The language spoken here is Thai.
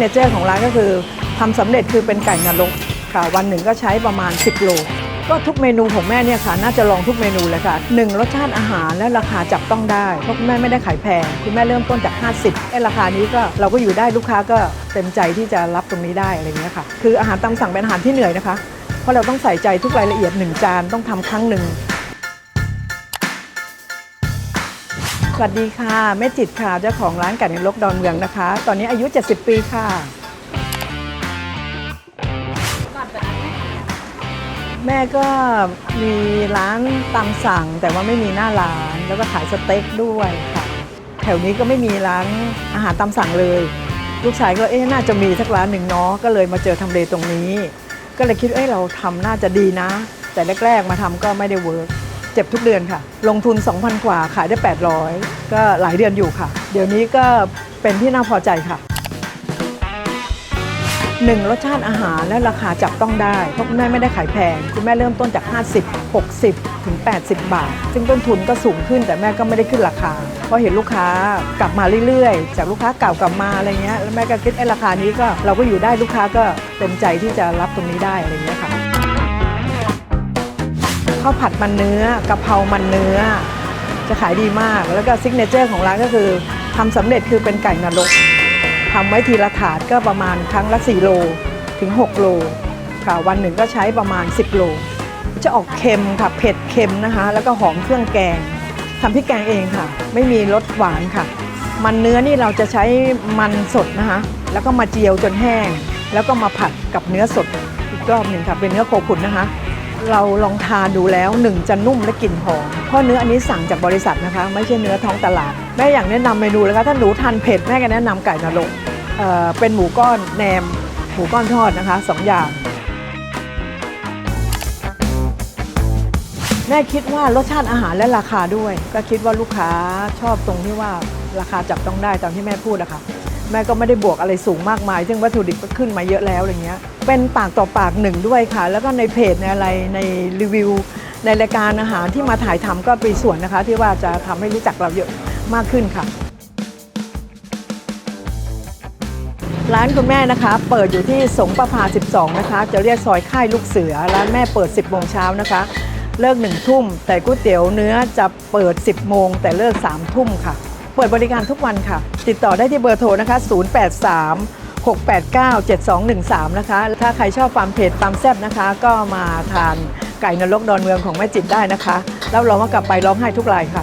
เนเจอร์ของร้านก็คือทำสำเร็จคือเป็นไก่นรกค่ะ วันหนึ่งก็ใช้ประมาณ 10 โล ก็ทุกเมนูของแม่เนี่ยค่ะ น่าจะลองทุกเมนูเลยค่ะหนึ่งรสชาติอาหารและราคาจับต้องได้ เพราะคุณแม่ไม่ได้ขายแพง คุณแม่เริ่มต้นจาก 50ไอ้ราคานี้ก็เราก็อยู่ได้ลูกค้าก็เต็มใจที่จะรับตรงนี้ได้อะไรเงี้ยค่ะ คืออาหารตามสั่งเป็นอาหารที่เหนื่อยนะคะ เพราะเราต้องใส่ใจทุกรายละเอียดหนึ่งจานต้องทำครั้งหนึ่ง วัสดีค่ะแม่จิตค่ะเจ้าของร้านไก่ในรกดอนเมืองนะคะ ตอนนี้อายุ 70 ปีค่ะ แม่ก็มีร้านตามสั่งแต่ว่าไม่มีหน้าร้านแล้วก็ขายสเต็กด้วยค่ะ แถวนี้ก็ไม่มีร้านอาหารตามสั่งเลย ลูกชายก็เอ๊ะน่าจะมีสักร้านหนึ่งเนาะก็เลยมาเจอทำเลตรงนี้ ก็เลยคิดเอ้ยเราทำน่าจะดีนะ แต่แรกๆมาทำก็ไม่ได้เวิร์ก เจ็บทุกเดือนค่ะ ลงทุน 2,000 กว่าขายได้ 800 ก็หลายเดือนอยู่ค่ะ เดี๋ยวนี้ก็เป็นที่น่าพอใจค่ะหนึ่งรสชาติอาหารและราคาจับต้องได้ เพราะคุณแม่ไม่ได้ขายแพง คุณแม่เริ่มต้นจาก 50 60 ถึง 80 บาท ซึ่งต้นทุนก็สูงขึ้นแต่แม่ก็ไม่ได้ขึ้นราคา เพราะเห็นลูกค้ากลับมาเรื่อยๆ จากลูกค้าเก่ากลับมาอะไรเงี้ยแล้วแม่ก็คิดไอ้ราคานี้ก็เราก็อยู่ได้ลูกค้าก็เต็มใจที่จะรับตรงนี้ได้อะไรเงี้ยค่ะ ข้าวผัดมันเนื้อกะเพรามันเนื้อ จะขายดีมาก แล้วก็ซิกเนเจอร์ของร้านก็คือทำสำเร็จคือเป็นไก่นรกทำไว้ทีละถาดก็ประมาณครั้งละ 4 โลถึง 6 โลค่ะวันหนึ่งก็ใช้ประมาณ 10 โล จะออกเค็มค่ะเผ็ดเค็มนะคะ แล้วก็หอมเครื่องแกงทำพริกแกงเองค่ะ ไม่มีรสหวานค่ะ มันเนื้อนี่เราจะใช้มันสดนะคะ แล้วก็มาเจียวจนแห้ง แล้วก็มาผัดกับเนื้อสดอีกรอบหนึ่งค่ะเป็นเนื้อโคขุนนะคะ เราลองทานดูแล้วหนึ่งจะนุ่มและกลิ่นหอมเพราะเนื้ออันนี้สั่งจากบริษัทนะคะ ไม่ใช่เนื้อท้องตลาด แม่อยากแนะนำเมนูเลยค่ะถ้าหนูทานเผ็ดแม่ก็แนะนำไก่นรกเเป็นหมูก้อนแหนมหมูก้อนทอดนะคะสองอย่าง แม่คิดว่ารสชาติอาหารและราคาด้วย ก็คิดว่าลูกค้าชอบตรงที่ว่าราคาจับต้องได้ตามที่แม่พูดอะค่ะ แม่ก็ไม่ได้บวกอะไรสูงมากมาย ซึ่งวัตถุดิบก็ขึ้นมาเยอะแล้วอะไรเงี้ย เป็นปากต่อปากหนึ่งด้วยค่ะ แล้วก็ในเพจในอะไรในรีวิว ในรายการอาหารที่มาถ่ายทำก็เป็นส่วนนะคะ ที่ว่าจะทำให้รู้จักเราเยอะมากขึ้นค่ะ ร้านคุณแม่นะคะ เปิดอยู่ที่สงประภา 12 นะคะ จะเรียกซอยค่ายลูกเสือ ร้านแม่เปิด 10โมงเช้านะคะเลิก1ทุ่ม แต่ก๋วยเตี๋ยวเนื้อจะเปิด 10 โมง แต่เลิก3ทุ่มค่ะ ปิดบริการทุกวันค่ะ ติดต่อได้ที่เบอร์โทรนะคะ 083 689 7213 นะคะ ถ้าใครชอบความเผ็ดตามแซ่บนะคะ ก็มาทานไก่นรกดอนเมืองของแม่จิตได้นะคะ แล้วรองว่ากลับไปร้องไห้ทุกรายค่ะ